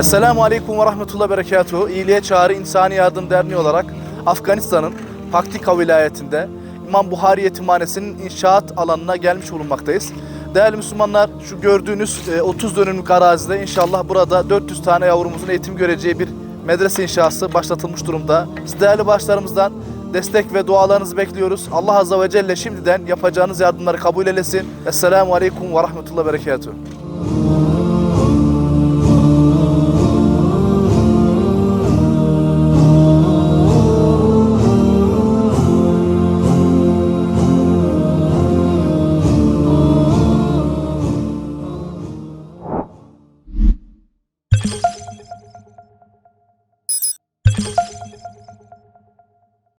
Esselamu Aleyküm ve Rahmetullah Berekatuhu. İyiliğe Çağrı İnsani Yardım Derneği olarak Afganistan'ın Paktika vilayetinde İmam Buhari Yetimhanesi'nin inşaat alanına gelmiş bulunmaktayız. Değerli Müslümanlar şu gördüğünüz e, 30 dönümlük arazide inşallah burada 400 tane yavrumuzun eğitim göreceği bir medrese inşası başlatılmış durumda. Siz değerli başlarımızdan destek ve dualarınızı bekliyoruz. Allah Azze ve Celle şimdiden yapacağınız yardımları kabul eylesin. Esselamu Aleyküm ve Rahmetullah Berekatuhu.